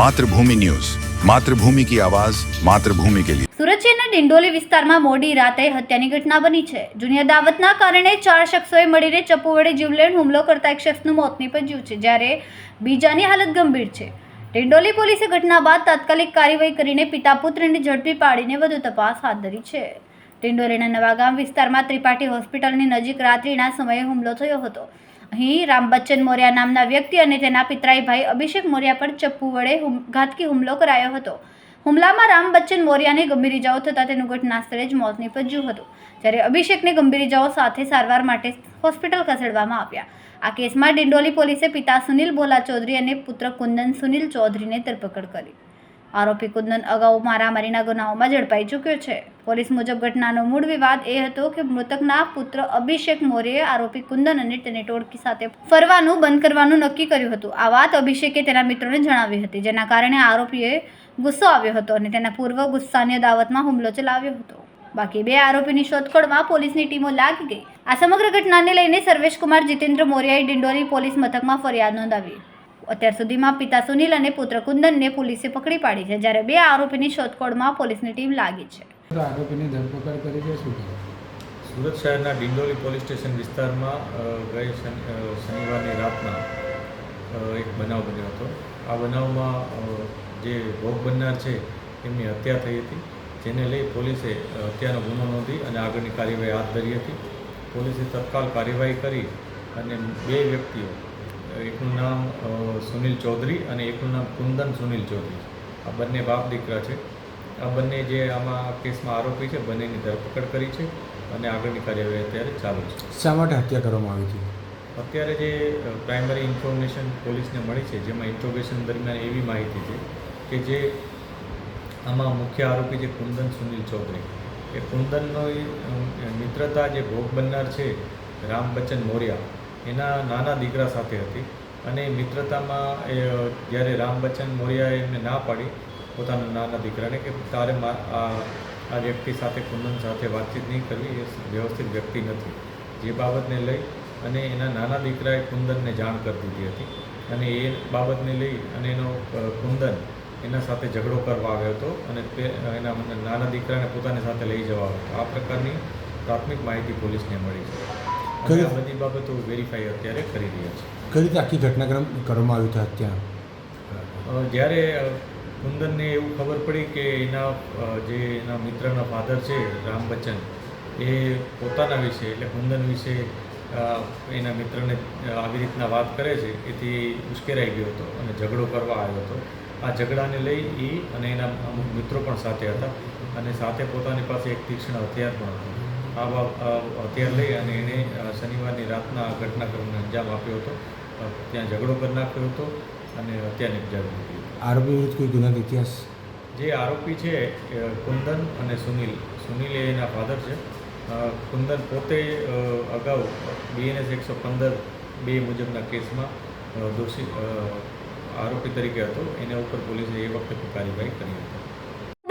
Mathrubhumi news. Mathrubhumi કી આવાજ, માતૃભૂમિ કે લિયે સુરત શહેરના ડિંડોલી વિસ્તારમાં મોડી રાતે હત્યાની ઘટના બની છે. જુનિયર દાવતના કારણે ચાર શખ્સોએ મળીને ચપ્પુ વડે જીવલેણ હુમલો કરતા એક શખ્સનું મોત નિપજ્યું છે, જ્યારે બીજાની હાલત ગંભીર છે. ડિંડોલી પોલીસે ઘટના બાદ તાત્કાલિક કાર્યવાહી કરીને પિતા પુત્રને ઝડપી પાડીને વધુ તપાસ હાથ ધરી છે. ડિંડોલીના નવાગામ વિસ્તારમાં ત્રિપાઠી હોસ્પિટલની નજીક રાત્રિના સમયે હુમલો થયો હતો. અહીં રામ બચ્ચન મોર્યા નામના વ્યક્તિ અને તેના પિતરાઈ ભાઈ અભિષેક મોર્યા પર ચપ્પુ વડે ઘાતકી હુમલો કરાયો હતો. હુમલામાં રામ બચ્ચન મોર્યાને ગંભીર ઇજાઓ થતાં તેનું ઘટના સ્થળે જ મોત નીપજ્યું હતું. જ્યારે અભિષેકને ગંભીર ઇજાઓ સાથે સારવાર માટે હોસ્પિટલ ખસેડવામાં આવ્યા. આ કેસમાં ડિંડોલી પોલીસે પિતા સુનિલ બોલા ચૌધરી અને પુત્ર કુંદન સુનિલ ચૌધરીને ધરપકડ કરી. આરોપી કુંદન અગાઉ મારામારીના ગુનાઓમાં ઝડપાઈ ચૂક્યો છે. પોલીસ મુજબ ઘટનાનો મૂળ વિવાદ એ હતો કે મૃતકના પુત્ર અભિષેક મોરેએ આરોપી કુંદન અને તેની ટોળકી સાથે ફરવાનું બંધ કરવાનું નક્કી કર્યું હતું. આ વાત અભિષેકે તેના મિત્રોને જણાવી હતી, જેના કારણે આરોપીએ ગુસ્સો આવ્યો હતો અને તેના પૂર્વ ગુસ્સાની અદાવતમાં હુમલો ચલાવ્યો હતો. બાકી બે આરોપીની શોધખોળમાં પોલીસની ટીમો લાગી ગઈ. આ સમગ્ર ઘટનાને લઈને સર્વેશકુમાર જીતેન્દ્ર મોરિયાએ ડિંડોરી પોલીસ મથકમાં ફરિયાદ નોંધાવી. અત્યાર સુધીમાં પિતા સુનિલ અને પુત્ર કુંદનને પોલીસે પકડી પાડી છે જ્યારે બે આરોપીની શોધખોળમાં પોલીસની ટીમ લાગી છે. આરોપીની ધરપકડ કરી છે શું સુરત શહેરના ડિંડોલી પોલીસ સ્ટેશન વિસ્તારમાં ગઈ શનિવારની રાતના એક બનાવ બન્યો હતો. આ બનાવમાં જે ભોગ બનનાર છે એમની હત્યા થઈ હતી જેને લઈ પોલીસે હત્યાનો ગુનો નોંધી અને આગળની કાર્યવાહી હાથ ધરી હતી. પોલીસે તત્કાલ કાર્યવાહી કરી અને બે વ્યક્તિઓ એકનું નામ સુનિલ ચૌધરી અને એકનું નામ કુંદન સુનિલ ચૌધરી. આ બંને બાપ દીકરા છે. આ બંને જે આમાં કેસમાં આરોપી છે બંનેની ધરપકડ કરી છે અને આગળની કાર્યવાહી અત્યારે ચાલુ છે. શા માટે હત્યા કરવામાં આવી હતી? અત્યારે જે પ્રાઇમરી ઇન્ફોર્મેશન પોલીસને મળી છે જેમાં ઇન્ટ્રોગેશન દરમિયાન એવી માહિતી છે કે જે આમાં મુખ્ય આરોપી છે કુંદન સુનિલ ચૌધરી. એ કુંદનનો મિત્રતા જે ભોગ બનનાર છે રામ બચ્ચન મોર્યા એના નાના દીકરા સાથે હતી અને મિત્રતામાં એ, જ્યારે રામ બચ્ચન મોરિયાએ એમને ના પાડી, પોતાના નાના દીકરાને કે તારે આ વ્યક્તિ સાથે, કુંદન સાથે વાતચીત નહીં કરવી, એ વ્યવસ્થિત વ્યક્તિ નથી. જે બાબતને લઈ અને એના નાના દીકરાએ કુંદનને જાણ કરી દીધી હતી. અને એ બાબતને લઈ અને એનો કુંદન એના સાથે ઝઘડો કરવા આવ્યો હતો અને તે, એના નાના દીકરાને પોતાની સાથે લઈ જવા આવ્યો હતો. આ પ્રકારની પ્રાથમિક માહિતી પોલીસને મળી છે. આ બધી બાબતો વેરીફાઈ અત્યારે કરી રહ્યા છે. કઈ રીતે આખી ઘટનાક્રમ કરવામાં આવ્યું હતા ત્યાં? જ્યારે કુંદનને એવું ખબર પડી કે એના જે એના મિત્રના ફાધર છે રામ બચ્ચન એ પોતાના વિશે એટલે કુંદન વિશે એના મિત્રને આવી રીતના વાત કરે છે એથી ઉશ્કેરાઈ ગયો હતો અને ઝઘડો કરવા આવ્યો હતો. આ ઝઘડાને લઈ એ અને એના અમુક મિત્રો પણ સાથે હતા અને સાથે પોતાની પાસે એક તીક્ષ્ણ હથિયાર પણ હતું. આ બાબ આ હથિયાર લઈ અને એણે શનિવારની રાતના ઘટનાક્રમને અંજામ આપ્યો હતો. ત્યાં ઝઘડો કરી નાખ્યો હતો અને હત્યા નિપજાવી હતી. આરોપી વિરુદ્ધ કોઈ ગુનાનો ઇતિહાસ? જે આરોપી છે કુંદન અને સુનિલ. સુનિલ એ એના ફાધર છે. કુંદન પોતે અગાઉ બીએનએસ એકસો પંદર બે મુજબના કેસમાં દોષી આરોપી તરીકે હતો. એના ઉપર પોલીસે એ વખતે કાર્યવાહી કરી હતી.